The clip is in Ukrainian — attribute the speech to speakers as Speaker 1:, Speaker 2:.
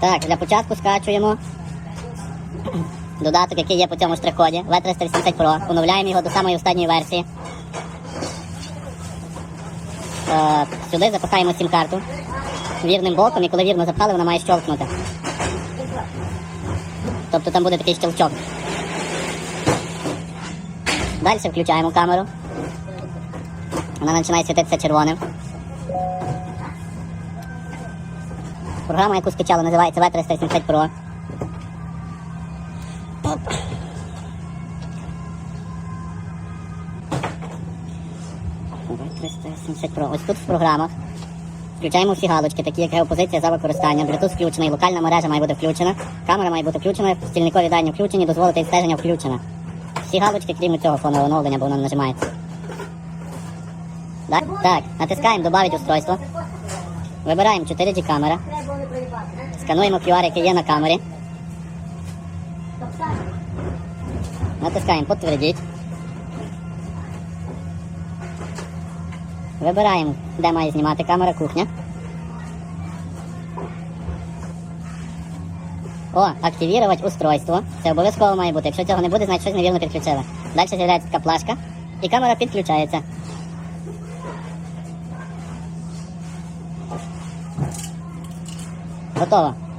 Speaker 1: Так, для початку скачуємо додаток, який є по цьому штрих-коді V380 Pro. Оновляємо його до самої останньої версії. Е, сюди запихаємо сім-карту вірним боком, і коли вірно запхали, вона має щелкнути. Тобто там буде такий щелчок. Далі включаємо камеру. Вона починає світитися червоним. Програма, яку скачали, називається V370 Pro. Оп. V370 Pro. Ось тут в програмах. Включаємо всі галочки, такі як геопозиція за використання. Bluetooth включений, локальна мережа має бути включена, камера має бути включена, стільникові дані включені, дозволити відстеження включено. Всі галочки, крім цього фонового оновлення, бо воно не нажимається. Так, так, натискаємо «Добавить устройство. Вибираємо 4G камера. Скануємо QR, який є на камері. Натискаємо Подтвердіть. Вибираємо, де має знімати камера кухня. О, активувати устройство. Це обов'язково має бути. Якщо цього не буде, значить щось невірно підключили. Далі з'являється така плашка, і камера підключається. Totoo.